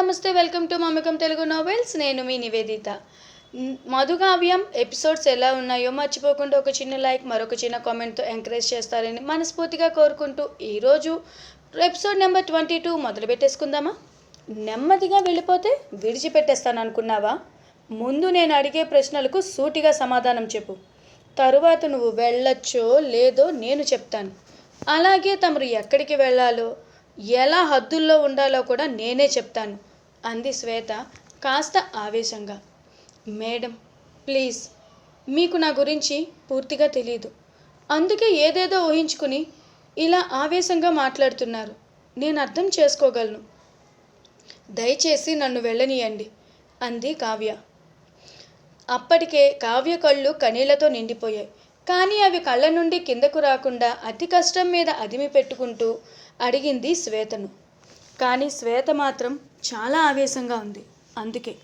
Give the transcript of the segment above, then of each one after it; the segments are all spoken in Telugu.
నమస్తే welcome to Mamakam Telugu novels. నేను మీ నివేదిత. మధుగావ్యం ఎపిసోడ్స్ ఎలా ఉన్నాయో మర్చిపోకుండా ఒక చిన్న లైక్ మరొక చిన్న కామెంట్తో ఎంకరేజ్ చేస్తారని మనస్ఫూర్తిగా కోరుకుంటూ ఈరోజు ఎపిసోడ్ నెంబర్ ట్వంటీ టూ మొదలు పెట్టేసుకుందామా? నెమ్మదిగా వెళ్ళిపోతే విడిచిపెట్టేస్తాను అనుకున్నావా ముందు నేను అడిగే ప్రశ్నలకు సూటిగా సమాధానం చెప్పు. తరువాత నువ్వు వెళ్ళొచ్చో లేదో నేను చెప్తాను. అలాగే తమరు ఎక్కడికి వెళ్ళాలో ఎలా హద్దుల్లో ఉండాలో కూడా నేనే చెప్తాను. అంది శ్వేత కాస్త ఆవేశంగా. Madam please. మీకు నా గురించి పూర్తిగా తెలియదు అందుకే ఏదేదో ఊహించుకుని ఇలా ఆవేశంగా మాట్లాడుతున్నారు. నేను అర్థం చేసుకోగలను. దయచేసి నన్ను వెళ్ళనీయండి అంది కావ్య. అప్పటికే కావ్య కళ్ళు కనీళ్ళతో నిండిపోయాయి. కానీ అవి కళ్ళ నుండి కిందకు రాకుండా అతి కష్టం మీద అదిమి పెట్టుకుంటూ అడిగింది శ్వేతను. కానీ శ్వేత మాత్రం చాలా ఆవేశంగా ఉంది. అందుకే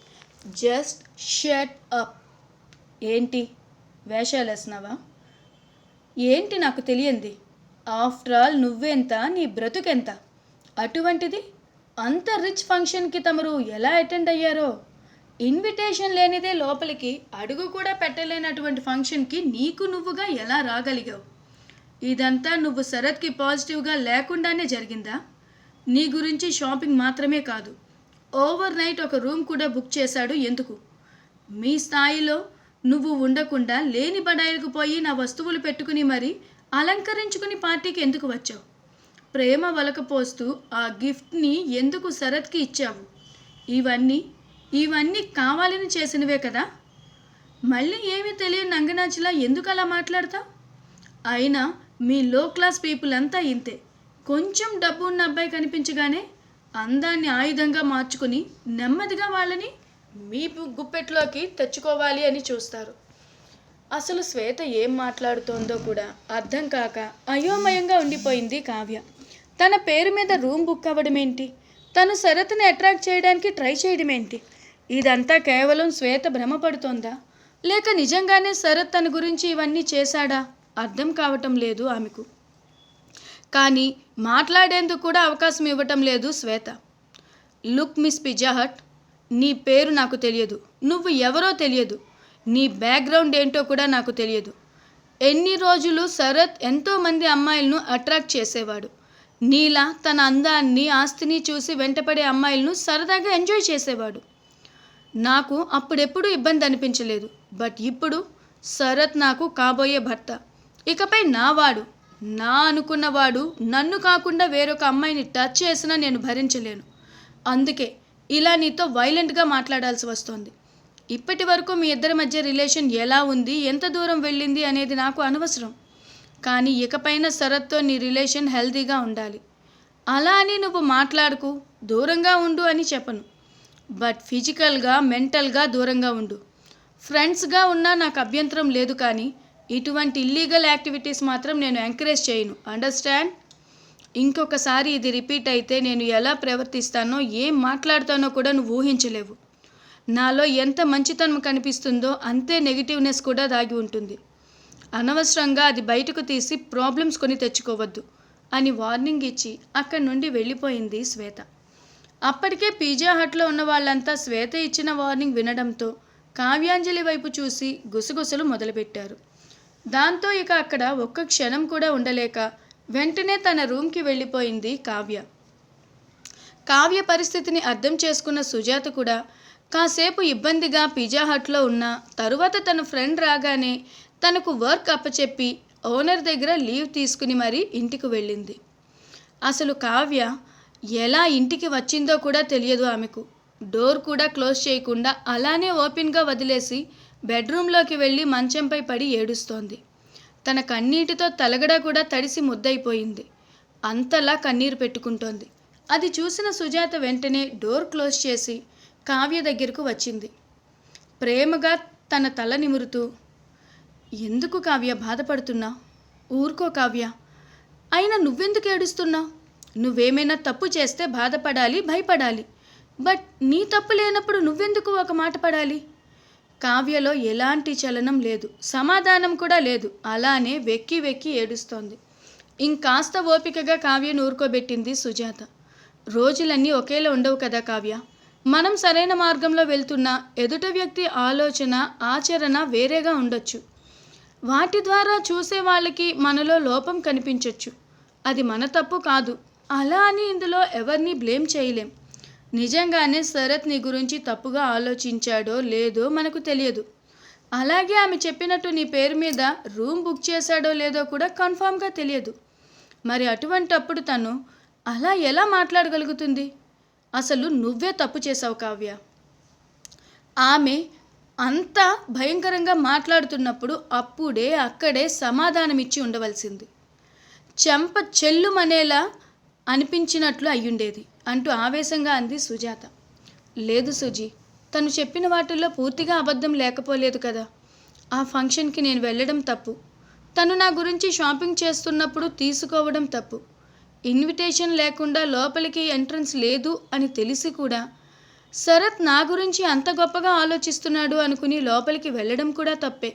జస్ట్ షట్ అప్. ఏంటి? వేషాలు వేస్తున్నావా? ఏంటి నాకు తెలియంది? ఆఫ్టర్ ఆల్ నువ్వెంత? నీ బ్రతుకెంత? అటువంటిది అంత రిచ్ ఫంక్షన్కి తమరు ఎలా అటెండ్ అయ్యారో? ఇన్విటేషన్ లేనిదే లోపలికి అడుగు కూడా పెట్టలేనటువంటి ఫంక్షన్కి నీకు నువ్వుగా ఎలా రాగలిగావు? ఇదంతా నువ్వు శరత్కి పాజిటివ్గా లేకుండానే జరిగిందా? నీ గురించి షాపింగ్ మాత్రమే కాదు. ఓవర్ నైట్ ఒక రూమ్ కూడా బుక్ చేశాడు. ఎందుకు? మీ స్థాయిలో నువ్వు ఉండకుండా లేని బడాయిలకు పోయి నా వస్తువులు పెట్టుకుని మరి అలంకరించుకుని పార్టీకి ఎందుకు వచ్చావు? ప్రేమ వలకపోస్తూ ఆ గిఫ్ట్ని ఎందుకు శరత్కి ఇచ్చావు? ఇవన్నీ ఇవన్నీ కావాలని చేసినవే కదా? మళ్ళీ ఏమీ తెలియని నంగనాచిలా ఎందుకు అలా మాట్లాడతావు? అయినా మీ లో క్లాస్ పీపుల్ అంతా ఇంతే. కొంచెం డబ్బు ఉన్న అబ్బాయి కనిపించగానే అందాన్ని ఆయుధంగా మార్చుకుని నెమ్మదిగా వాళ్ళని మీ గుప్పెట్లోకి తెచ్చుకోవాలి అని చూస్తారు. అసలు శ్వేత ఏం మాట్లాడుతోందో కూడా అర్థం కాక అయోమయంగా ఉండిపోయింది కావ్య. తన పేరు మీద రూమ్ బుక్ అవ్వడం ఏంటి తను శరత్ని అట్రాక్ట్ చేయడానికి ట్రై చేయడం ఏంటి ఇదంతా కేవలం శ్వేత భ్రమపడుతోందా? లేక నిజంగానే శరత్ తన గురించి ఇవన్నీ చేశాడా? అర్థం కావటం లేదు ఆమెకు. కానీ మాట్లాడేందుకు కూడా అవకాశం ఇవ్వటం లేదు శ్వేత. లుక్ మిస్ పిజాహట్ నీ పేరు నాకు తెలియదు. నువ్వు ఎవరో తెలియదు. నీ బ్యాక్గ్రౌండ్ ఏంటో కూడా నాకు తెలియదు. ఎన్ని రోజులు శరత్ ఎంతోమంది అమ్మాయిలను అట్రాక్ట్ చేసేవాడు. నీలా తన అందాన్ని ఆస్తిని చూసి వెంటపడే అమ్మాయిలను సరదాగా ఎంజాయ్ చేసేవాడు. నాకు అప్పుడెప్పుడు ఇబ్బంది అనిపించలేదు. బట్ ఇప్పుడు శరత్ నాకు కాబోయే భర్త. ఇకపై నావాడు. నా అనుకున్నవాడు నన్ను కాకుండా వేరొక అమ్మాయిని టచ్ చేసినా నేను భరించలేను. అందుకే ఇలా నీతో వైలెంట్గా మాట్లాడాల్సి వస్తోంది. ఇప్పటి వరకు మీ ఇద్దరి మధ్య రిలేషన్ ఎలా ఉంది ఎంత దూరం వెళ్ళింది అనేది నాకు అనవసరం. కానీ ఇకపైన శరత్తో నీ రిలేషన్ హెల్తీగా ఉండాలి. అలా అని నువ్వు మాట్లాడుకు దూరంగా ఉండు అని చెప్పను. బట్ ఫిజికల్గా మెంటల్గా దూరంగా ఉండు. ఫ్రెండ్స్గా ఉన్నా నాకు అభ్యంతరం లేదు కానీ ఇటువంటి ఇల్లీగల్ యాక్టివిటీస్ మాత్రం నేను ఎంకరేజ్ చేయను. అండర్స్టాండ్ ఇంకొకసారి ఇది రిపీట్ అయితే నేను ఎలా ప్రవర్తిస్తానో ఏం మాట్లాడతానో కూడా నువ్వు ఊహించలేవు. నాలో ఎంత మంచితనం కనిపిస్తుందో అంతే నెగిటివ్నెస్ కూడా దాగి ఉంటుంది. అనవసరంగా అది బయటకు తీసి ప్రాబ్లమ్స్ కొని తెచ్చుకోవద్దు అని వార్నింగ్ ఇచ్చి అక్కడి నుండి వెళ్ళిపోయింది శ్వేత. అప్పటికే పిజ్జా హట్లో ఉన్న వాళ్ళంతా శ్వేత ఇచ్చిన వార్నింగ్ వినడంతో కావ్యాంజలి వైపు చూసి గుసగుసలు మొదలుపెట్టారు. దాంతో ఇక అక్కడ ఒక్క క్షణం కూడా ఉండలేక వెంటనే తన రూమ్కి వెళ్ళిపోయింది కావ్య. కావ్య పరిస్థితిని అర్థం చేసుకున్న సుజాత కూడా కాసేపు ఇబ్బందిగా పిజ్జా హట్లో ఉన్న తరువాత తన ఫ్రెండ్ రాగానే తనకు వర్క్ అప్పచెప్పి ఓనర్ దగ్గర లీవ్ తీసుకుని మరీ ఇంటికి వెళ్ళింది. అసలు కావ్య ఎలా ఇంటికి వచ్చిందో కూడా తెలియదు ఆమెకు. డోర్ కూడా క్లోజ్ చేయకుండా అలానే ఓపెన్గా వదిలేసి బెడ్రూమ్లోకి వెళ్ళి మంచంపై పడి ఏడుస్తోంది. తన కన్నీటితో తలగడ కూడా తడిసి ముద్దయిపోయింది. అంతలా కన్నీరు పెట్టుకుంటోంది. అది చూసిన సుజాత వెంటనే డోర్ క్లోజ్ చేసి కావ్య దగ్గరకు వచ్చింది. ప్రేమగా తన తల నిమురుతూ ఎందుకు కావ్య బాధపడుతున్నా? ఊరుకో కావ్య. అయినా నువ్వెందుకు ఏడుస్తున్నావు నువ్వేమైనా తప్పు చేస్తే బాధపడాలి భయపడాలి. బట్ నీ తప్పు లేనప్పుడు నువ్వెందుకు ఒక మాట పడాలి? కావ్యలో ఎలాంటి చలనం లేదు సమాధానం కూడా లేదు. అలానే వెక్కి వెక్కి ఏడుస్తోంది. ఇంకాస్త ఓపికగా కావ్యను ఊరుకోబెట్టింది సుజాత. రోజులన్నీ ఒకేలా ఉండవు కదా కావ్య? మనం సరైన మార్గంలో వెళ్తున్నా ఎదుట వ్యక్తి ఆలోచన ఆచరణ వేరేగా ఉండొచ్చు. వాటి ద్వారా చూసే వాళ్ళకి మనలో లోపం కనిపించవచ్చు అది మన తప్పు కాదు. అలా అని ఇందులో ఎవరిని బ్లేమ్ చేయలేం. నిజంగానే శరత్ నీ గురించి తప్పుగా ఆలోచించాడో లేదో మనకు తెలియదు. అలాగే ఆమె చెప్పినట్టు నీ పేరు మీద రూమ్ బుక్ చేశాడో లేదో కూడా కన్ఫామ్గా తెలియదు. మరి అటువంటప్పుడు తను అలా ఎలా మాట్లాడగలుగుతుంది? అసలు నువ్వే తప్పు చేసావు కావ్య. ఆమె అంత భయంకరంగా మాట్లాడుతున్నప్పుడు అప్పుడే అక్కడే సమాధానం ఇచ్చి ఉండవలసింది. చెంప చెల్లుమనేలా అనిపించినట్లు అయ్యుండేది. అంటూ ఆవేశంగా అంది సుజాత. లేదు సుజీ తను చెప్పిన వాటిల్లో పూర్తిగా అబద్ధం లేకపోలేదు కదా. ఆ ఫంక్షన్కి నేను వెళ్ళడం తప్పు. తను నా గురించి షాపింగ్ చేస్తున్నప్పుడు తీసుకోవడం తప్పు. ఇన్విటేషన్ లేకుండా లోపలికి ఎంట్రన్స్ లేదు అని తెలిసి కూడా శరత్ నా గురించి అంత గొప్పగా ఆలోచిస్తున్నాడు అనుకుని లోపలికి వెళ్ళడం కూడా తప్పే.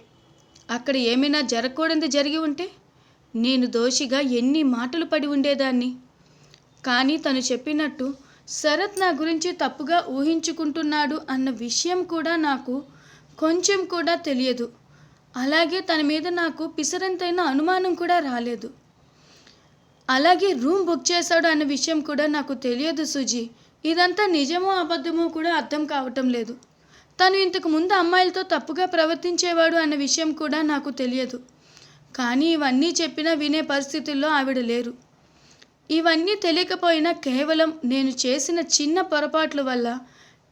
అక్కడ ఏమైనా జరగకూడదు జరిగి ఉంటే నేను దోషిగా ఎన్ని మాటలు పడి ఉండేదాన్ని? కానీ తను చెప్పినట్టు శరత్ నా గురించి తప్పుగా ఊహించుకుంటున్నాడు అన్న విషయం కూడా నాకు కొంచెం కూడా తెలియదు. అలాగే తన మీద నాకు పిసరంతైన అనుమానం కూడా రాలేదు. అలాగే రూమ్ బుక్ చేశాడు అన్న విషయం కూడా నాకు తెలియదు సుజీ. ఇదంతా నిజమో అబద్ధమో కూడా అర్థం కావటం లేదు. తను ఇంతకు ముందు అమ్మాయిలతో తప్పుగా ప్రవర్తించేవాడు అన్న విషయం కూడా నాకు తెలియదు. కానీ ఇవన్నీ చెప్పినా వినే పరిస్థితుల్లో ఆవిడ లేరు. ఇవన్నీ తెలియకపోయినా కేవలం నేను చేసిన చిన్న పొరపాట్ల వల్ల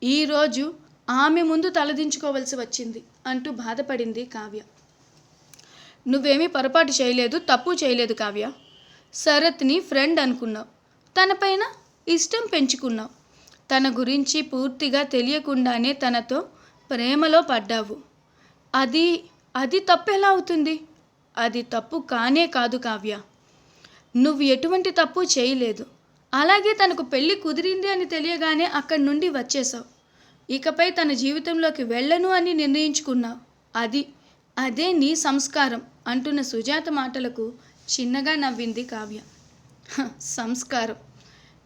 ఈరోజు ఆమె ముందు తలదించుకోవలసి వచ్చింది అంటూ బాధపడింది కావ్య. నువ్వేమీ పొరపాటు చేయలేదు తప్పు చేయలేదు కావ్య. శరత్ని ఫ్రెండ్ అనుకున్నావు. తనపైన ఇష్టం పెంచుకున్నావు. తన గురించి పూర్తిగా తెలియకుండానే తనతో ప్రేమలో పడ్డావు. అది అది తప్పు ఎలా అవుతుంది? అది తప్పు కానే కాదు కావ్య. నువ్వు ఎటువంటి తప్పు చేయలేదు. అలాగే తనకు పెళ్ళి కుదిరింది అని తెలియగానే అక్కడి నుండి వచ్చేసావు ఇకపై తన జీవితంలోకి వెళ్ళను అని నిర్ణయించుకున్నావు. అది అదే నీ సంస్కారం అంటున్న సుజాత మాటలకు చిన్నగా నవ్వింది కావ్య. సంస్కారం.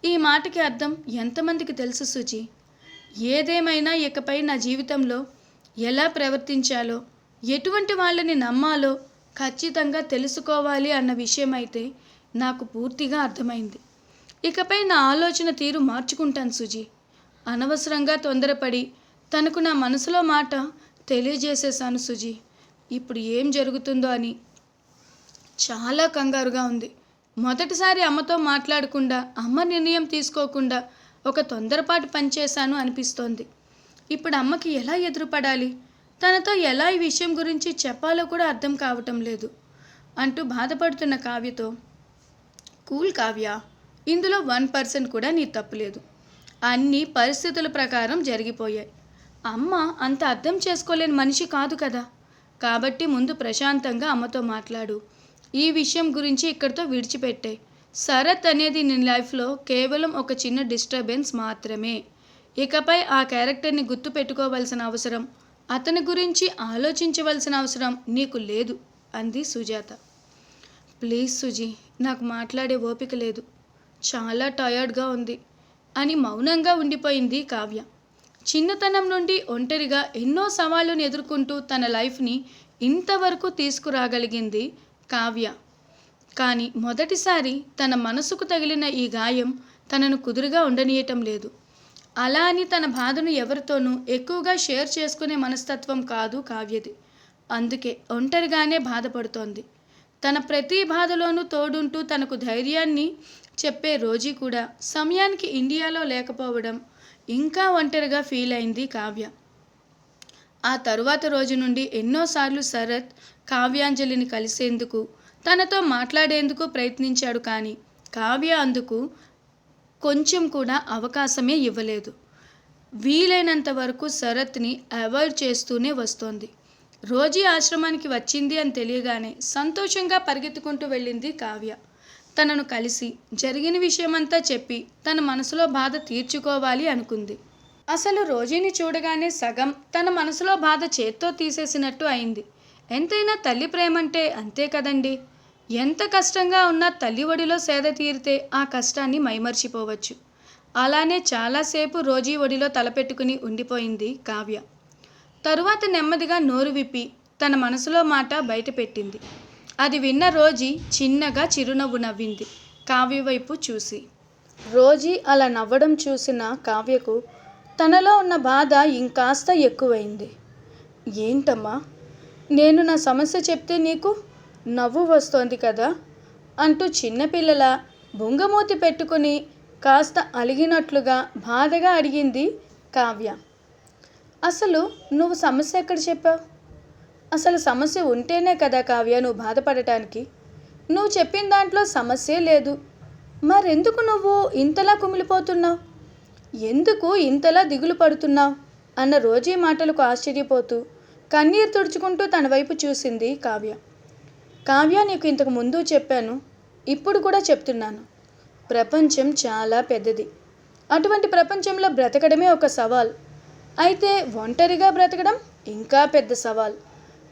ఈ మాటకి అర్థం ఎంతమందికి తెలుసు సుజి? ఏదేమైనా ఇకపై నా జీవితంలో ఎలా ప్రవర్తించాలో ఎటువంటి వాళ్ళని నమ్మాలో ఖచ్చితంగా తెలుసుకోవాలి అన్న విషయం అయితే నాకు పూర్తిగా అర్థమైంది. ఇకపై నా ఆలోచన తీరు మార్చుకుంటాను సుజీ. అనవసరంగా తొందరపడి తనకు నా మనసులో మాట తెలియజేసేశాను సుజీ. ఇప్పుడు ఏం జరుగుతుందో అని చాలా కంగారుగా ఉంది. మొదటిసారి అమ్మతో మాట్లాడకుండా అమ్మ నిర్ణయం తీసుకోకుండా ఒక తొందరపాటు పనిచేశాను అనిపిస్తోంది. ఇప్పుడు అమ్మకి ఎలా ఎదురుపడాలి? తనతో ఎలా ఈ విషయం గురించి చెప్పాలో కూడా అర్థం కావటం లేదు. అంటూ బాధపడుతున్న కావ్యతో కూల్ కావ్య. ఇందులో వన్ పర్సెంట్ కూడా నీ తప్పులేదు అన్ని పరిస్థితుల ప్రకారం జరిగిపోయాయి. అమ్మ అంత అర్థం చేసుకోలేని మనిషి కాదు కదా. కాబట్టి ముందు ప్రశాంతంగా అమ్మతో మాట్లాడు. ఈ విషయం గురించి ఇక్కడితో విడిచిపెట్టే. శరత్ అనేది నీ లైఫ్లో కేవలం ఒక చిన్న డిస్టర్బెన్స్ మాత్రమే. ఇకపై ఆ క్యారెక్టర్ని గుర్తు పెట్టుకోవాల్సిన అవసరం అతని గురించి ఆలోచించవలసిన అవసరం నీకు లేదు అంది సుజాత. ప్లీజ్ సుజీ నాకు మాట్లాడే ఓపిక లేదు. చాలా టయర్డ్గా ఉంది. అని మౌనంగా ఉండిపోయింది కావ్య. చిన్నతనం నుండి ఒంటరిగా ఎన్నో సవాళ్ళను ఎదుర్కొంటూ తన లైఫ్ని ఇంతవరకు తీసుకురాగలిగింది కావ్య. కానీ మొదటిసారి తన మనసుకు తగిలిన ఈ గాయం తనను కుదురుగా ఉండనీయటం లేదు. అలా అని తన బాధను ఎవరితోనూ ఎక్కువగా షేర్ చేసుకునే మనస్తత్వం కాదు కావ్యది. అందుకే ఒంటరిగానే బాధపడుతోంది. తన ప్రతి బాధలోనూ తోడుంటూ తనకు ధైర్యాన్ని చెప్పే రోజీ కూడా సమయానికి ఇండియాలో లేకపోవడం ఇంకా ఒంటరిగా ఫీల్ అయింది కావ్య. ఆ తరువాత రోజు నుండి ఎన్నోసార్లు శరత్ కావ్యాంజలిని కలిసేందుకు తనతో మాట్లాడేందుకు ప్రయత్నించాడు కానీ కావ్య అందుకు కొంచెం కూడా అవకాశమే ఇవ్వలేదు. వీలైనంత వరకు శరత్ని అవాయిడ్ చేస్తూనే వస్తోంది. రోజీ ఆశ్రమానికి వచ్చింది అని తెలియగానే సంతోషంగా పరిగెత్తుకుంటూ వెళ్ళింది కావ్య. తనను కలిసి జరిగిన విషయమంతా చెప్పి తన మనసులో బాధ తీర్చుకోవాలి అనుకుంది. అసలు రోజీని చూడగానే సగం తన మనసులో బాధ చేత్తో తీసేసినట్టు అయింది. ఎంతైనా తల్లి ప్రేమంటే అంతే కదండి. ఎంత కష్టంగా ఉన్నా తల్లి ఒడిలో సేద తీరితే ఆ కష్టాన్ని మైమర్చిపోవచ్చు. అలానే చాలాసేపు రోజీ ఒడిలో తలపెట్టుకుని ఉండిపోయింది కావ్య. తరువాత నెమ్మదిగా నోరు విప్పి తన మనసులో మాట బయటపెట్టింది. అది విన్న రోజీ చిన్నగా చిరునవ్వు నవ్వింది. కావ్య వైపు చూసి. రోజీ అలా నవ్వడం చూసిన కావ్యకు తనలో ఉన్న బాధ ఇంకాస్త ఎక్కువైంది. ఏంటమ్మా? నేను నా సమస్య చెప్తే నీకు నవ్వు వస్తోంది కదా? అంటూ చిన్నపిల్లల బొంగమూతి పెట్టుకుని కాస్త అలిగినట్లుగా బాధగా అడిగింది కావ్య. అసలు నువ్వు సమస్య ఎక్కడ చెప్పావు? అసలు సమస్య ఉంటేనే కదా కావ్య నువ్వు బాధపడటానికి. నువ్వు చెప్పిన దాంట్లో సమస్యే లేదు. మరెందుకు నువ్వు ఇంతలా కుమిలిపోతున్నావు? ఎందుకు ఇంతలా దిగులు పడుతున్నావు? అన్న రోజీ మాటలకు ఆశ్చర్యపోతూ కన్నీరు తుడుచుకుంటూ తన వైపు చూసింది కావ్య. కావ్య నీకు ఇంతకు ముందు చెప్పాను. ఇప్పుడు కూడా చెప్తున్నాను. ప్రపంచం చాలా పెద్దది. అటువంటి ప్రపంచంలో బ్రతకడమే ఒక సవాల్. అయితే ఒంటరిగా బ్రతకడం ఇంకా పెద్ద సవాల్.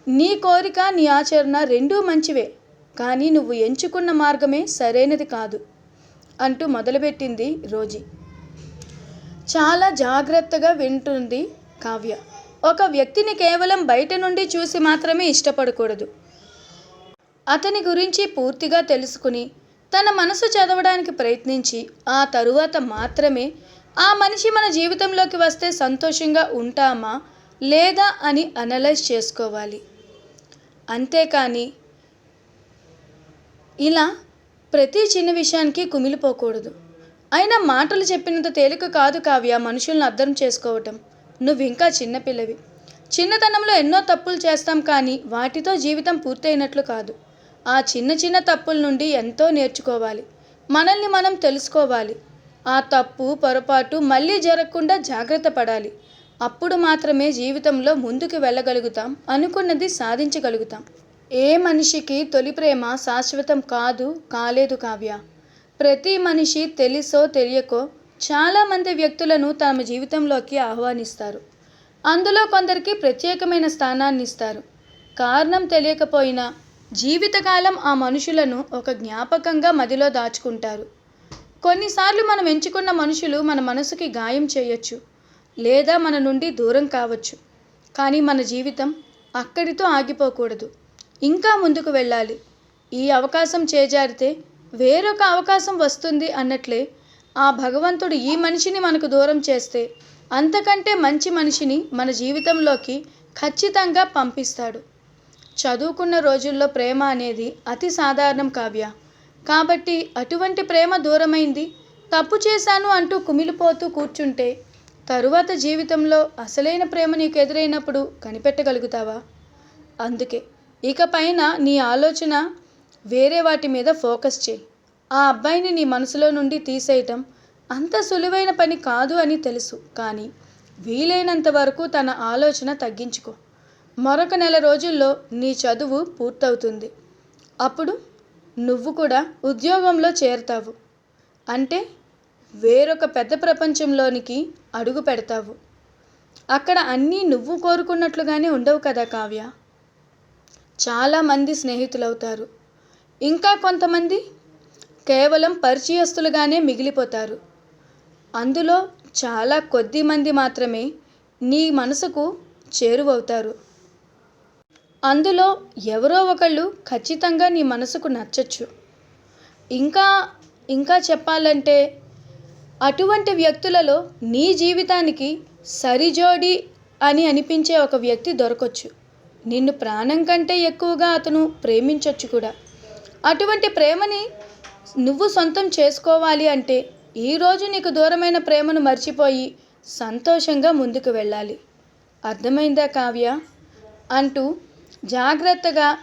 నీ కోరిక నీ ఆచరణ రెండూ మంచివే కానీ నువ్వు ఎంచుకున్న మార్గమే సరైనది కాదు అంటూ మొదలుపెట్టింది రోజీ. చాలా జాగ్రత్తగా వింటుంది కావ్య. ఒక వ్యక్తిని కేవలం బయట నుండి చూసి మాత్రమే ఇష్టపడకూడదు. అతని గురించి పూర్తిగా తెలుసుకుని తన మనసు చదవడానికి ప్రయత్నించి ఆ తరువాత మాత్రమే ఆ మనిషి మన జీవితంలోకి వస్తే సంతోషంగా ఉంటామా లేదా అని అనలైజ్ చేసుకోవాలి. అంతేకాని ఇలా ప్రతి చిన్న విషయానికి కుమిలిపోకూడదు అయినా మాటలు చెప్పినంత తేలిక కాదు కావ్య మనుషులను అర్థం చేసుకోవటం. నువ్వు ఇంకా చిన్నపిల్లవి చిన్నతనంలో ఎన్నో తప్పులు చేస్తాం కానీ వాటితో జీవితం పూర్తయినట్లు కాదు. ఆ చిన్న చిన్న తప్పుల నుండి ఎంతో నేర్చుకోవాలి. మనల్ని మనం తెలుసుకోవాలి. ఆ తప్పు పొరపాటు మళ్ళీ జరగకుండా జాగ్రత్త పడాలి. అప్పుడు మాత్రమే జీవితంలో ముందుకు వెళ్ళగలుగుతాం అనుకున్నది సాధించగలుగుతాం. ఏ మనిషికి తొలి ప్రేమ శాశ్వతం కాదు కాలేదు కావ్య. ప్రతి మనిషి తెలుసో తెలియకో చాలామంది వ్యక్తులను తమ జీవితంలోకి ఆహ్వానిస్తారు. అందులో కొందరికి ప్రత్యేకమైన స్థానాన్ని ఇస్తారు. కారణం తెలియకపోయినా జీవితకాలం ఆ మనుషులను ఒక జ్ఞాపకంగా మదిలో దాచుకుంటారు. కొన్నిసార్లు మనం ఎంచుకున్న మనుషులు మన మనసుకి గాయం చేయొచ్చు లేదా మన నుండి దూరం కావచ్చు. కానీ మన జీవితం అక్కడితో ఆగిపోకూడదు. ఇంకా ముందుకు వెళ్ళాలి. ఈ అవకాశం చేజారితే వేరొక అవకాశం వస్తుంది అన్నట్లే ఆ భగవంతుడు ఈ మనిషిని మనకు దూరం చేస్తే అంతకంటే మంచి మనిషిని మన జీవితంలోకి ఖచ్చితంగా పంపిస్తాడు. చదువుకున్న రోజుల్లో ప్రేమ అనేది అతి సాధారణం కావ్య. కాబట్టి అటువంటి ప్రేమ దూరమైంది. తప్పు చేశాను అంటూ కుమిలిపోతూ కూర్చుంటే తరువాత జీవితంలో అసలైన ప్రేమ నీకు ఎదురైనప్పుడు కనిపెట్టగలుగుతావా? అందుకే ఇక పైన నీ ఆలోచన వేరే వాటి మీద ఫోకస్ చేయి. ఆ అబ్బాయిని నీ మనసులో నుండి తీసేయటం అంత సులువైన పని కాదు అని తెలుసు. కానీ వీలైనంత వరకు తన ఆలోచన తగ్గించుకో. మరొక నెల రోజుల్లో నీ చదువు పూర్తవుతుంది. అప్పుడు నువ్వు కూడా ఉద్యోగంలో చేరుతావు. అంటే వేరొక పెద్ద ప్రపంచంలోనికి అడుగు పెడతావు. అక్కడ అన్నీ నువ్వు కోరుకున్నట్లుగానే ఉండవు కదా కావ్య? చాలామంది స్నేహితులవుతారు. ఇంకా కొంతమంది కేవలం పరిచయస్తులుగానే మిగిలిపోతారు. అందులో చాలా కొద్ది మంది మాత్రమే నీ మనసుకు చేరువవుతారు. అందులో ఎవరో ఒకళ్ళు ఖచ్చితంగా నీ మనసుకు నచ్చచ్చు. ఇంకా ఇంకా చెప్పాలంటే అటువంటి వ్యక్తులలో నీ జీవితానికి సరిజోడి అని అనిపించే ఒక వ్యక్తి దొరకొచ్చు. నిన్ను ప్రాణం కంటే ఎక్కువగా అతను ప్రేమించవచ్చు కూడా. అటువంటి ప్రేమని నువ్వు సొంతం చేసుకోవాలి అంటే ఈరోజు నీకు దూరమైన ప్రేమను మర్చిపోయి సంతోషంగా ముందుకు వెళ్ళాలి. అర్థమైందా కావ్య? అంటూ జాగ్రత్తగా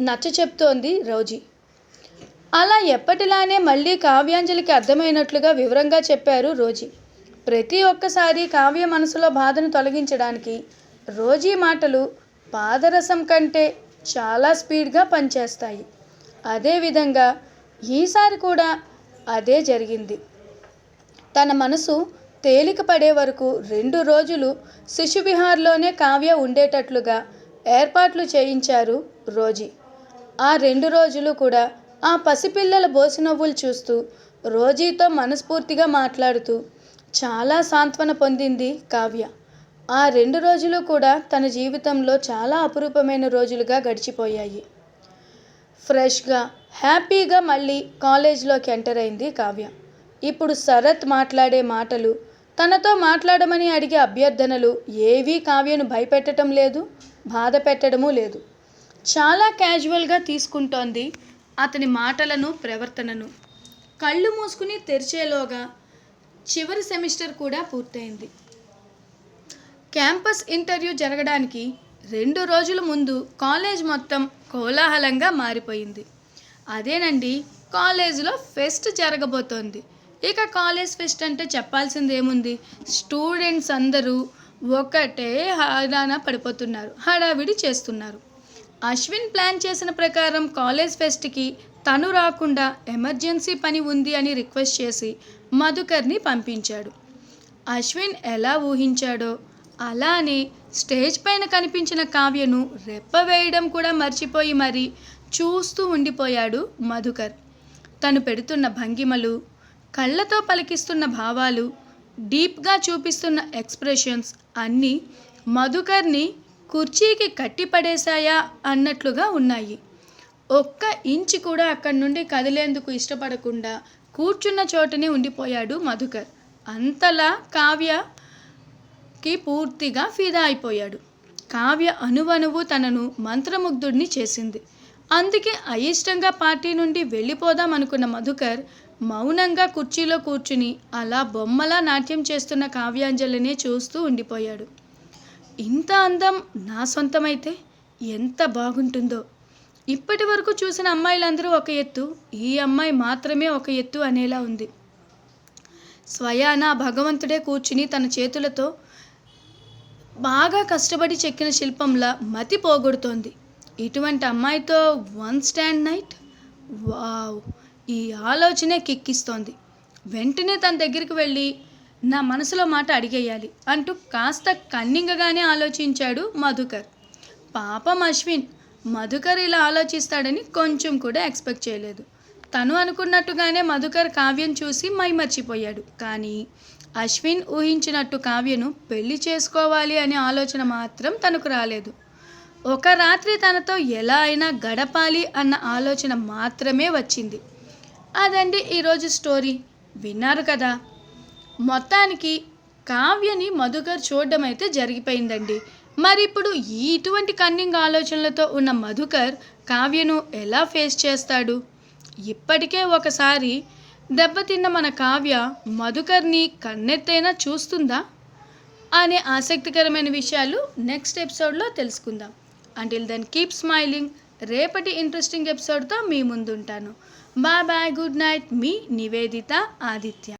నచ్చ చెప్తోంది రోజీ. అలా ఎప్పటిలానే మళ్ళీ కావ్యాంజలికి అర్థమైనట్లుగా వివరంగా చెప్పారు రోజీ. ప్రతి ఒక్కసారి కావ్య మనసులో బాధను తొలగించడానికి రోజీ మాటలు పాదరసం కంటే చాలా స్పీడ్గా పనిచేస్తాయి. అదేవిధంగా ఈసారి కూడా అదే జరిగింది. తన మనసు తేలిక పడే వరకు రెండు రోజులు శిశువిహార్లోనే కావ్య ఉండేటట్లుగా ఏర్పాట్లు చేయించారు రోజీ. ఆ రెండు రోజులు కూడా ఆ పసిపిల్లల బోసినవ్వులు చూస్తూ రోజీతో మనస్ఫూర్తిగా మాట్లాడుతూ చాలా సాంత్వన పొందింది కావ్య. ఆ రెండు రోజులు కూడా తన జీవితంలో చాలా అపురూపమైన రోజులుగా గడిచిపోయాయి. ఫ్రెష్గా హ్యాపీగా మళ్ళీ కాలేజ్లోకి ఎంటర్ అయింది కావ్య. ఇప్పుడు శరత్ మాట్లాడే మాటలు తనతో మాట్లాడమని అడిగే అభ్యర్థనలు ఏవీ కావ్యను భయపెట్టడం లేదు. బాధ పెట్టడమూ లేదు. చాలా క్యాజువల్గా తీసుకుంటోంది అతని మాటలను ప్రవర్తనను. కళ్ళు మూసుకుని తెరిచేలోగా చివరి సెమిస్టర్ కూడా పూర్తయింది. క్యాంపస్ ఇంటర్వ్యూ జరగడానికి రెండు రోజుల ముందు కాలేజ్ మొత్తం కోలాహలంగా మారిపోయింది. అదేనండి కాలేజీలో ఫెస్ట్ జరగబోతోంది. ఇక కాలేజ్ ఫెస్ట్ అంటే చెప్పాల్సింది ఏముంది స్టూడెంట్స్ అందరూ ఒకటే హడాన పడిపోతున్నారు హడావిడి చేస్తున్నారు. అశ్విన్ ప్లాన్ చేసిన ప్రకారం కాలేజ్ ఫెస్ట్కి తను రాకుండా ఎమర్జెన్సీ పని ఉంది అని రిక్వెస్ట్ చేసి మధుకర్ని పంపించాడు. అశ్విన్ ఎలా ఊహించాడో అలానే స్టేజ్ పైన కనిపించిన కావ్యను రెప్ప వేయడం కూడా మర్చిపోయి మరీ చూస్తూ ఉండిపోయాడు మధుకర్. తను పెడుతున్న భంగిమలు కళ్ళతో పలికిస్తున్న భావాలు డీప్గా చూపిస్తున్న ఎక్స్ప్రెషన్స్ అన్నీ మధుకర్ని కుర్చీకి కట్టిపడేశాయా అన్నట్లుగా ఉన్నాయి. ఒక్క ఇంచు కూడా అక్కడి నుండి కదిలేందుకు ఇష్టపడకుండా కూర్చున్న చోటనే ఉండిపోయాడు మధుకర్. అంతలా కావ్యకి పూర్తిగా ఫిదా అయిపోయాడు. కావ్య అణువణువు తనను మంత్రముగ్ధుడిని చేసింది. అందుకే అయిష్టంగా పార్టీ నుండి వెళ్ళిపోదాం అనుకున్న మధుకర్ మౌనంగా కుర్చీలో కూర్చుని అలా బొమ్మలా నాట్యం చేస్తున్న కావ్యాంజలినే చూస్తూ ఉండిపోయాడు. ఇంత అందం నా సొంతమైతే ఎంత బాగుంటుందో. ఇప్పటి వరకు చూసిన అమ్మాయిలందరూ ఒక ఎత్తు ఈ అమ్మాయి మాత్రమే ఒక ఎత్తు అనేలా ఉంది. స్వయాన భగవంతుడే కూర్చుని తన చేతులతో బాగా కష్టపడి చెక్కిన శిల్పంలా మతి పోగొడుతోంది. ఇటువంటి అమ్మాయితో వన్ స్టాండ్ నైట్? వావ్! ఈ ఆలోచనే కిక్కిస్తోంది. వెంటనే తన దగ్గరికి వెళ్ళి నా మనసులో మాట అడిగేయాలి అంటూ కాస్త కన్నింగగానే ఆలోచించాడు మధుకర్. పాపం అశ్విన్ మధుకర్ ఇలా ఆలోచిస్తాడని కొంచెం కూడా ఎక్స్పెక్ట్ చేయలేదు. తను అనుకున్నట్టుగానే మధుకర్ కావ్యం చూసి మైమర్చిపోయాడు. కానీ అశ్విన్ ఊహించినట్టు కావ్యను పెళ్ళి చేసుకోవాలి అనే ఆలోచన మాత్రం తనకు రాలేదు. ఒక రాత్రి తనతో ఎలా అయినా గడపాలి అన్న ఆలోచన మాత్రమే వచ్చింది. అదండి ఈరోజు స్టోరీ. విన్నారు కదా. మొత్తానికి కావ్యని మధుకర్ చూడడం అయితే జరిగిపోయిందండి. మరి ఇప్పుడు ఈ ఇటువంటి కన్నింగ్ ఆలోచనలతో ఉన్న మధుకర్ కావ్యను ఎలా ఫేస్ చేస్తాడు? ఇప్పటికే ఒకసారి దెబ్బతిన్న మన కావ్య మధుకర్ని కన్నెత్తైనా చూస్తుందా? అనే ఆసక్తికరమైన విషయాలు నెక్స్ట్ ఎపిసోడ్లో తెలుసుకుందాం. అంటిల్ దెన్ కీప్ స్మైలింగ్ రేపటి ఇంట్రెస్టింగ్ ఎపిసోడ్తో మీ ముందుంటాను. Bye bye good night. మీ నివేదిత ఆదిత్య.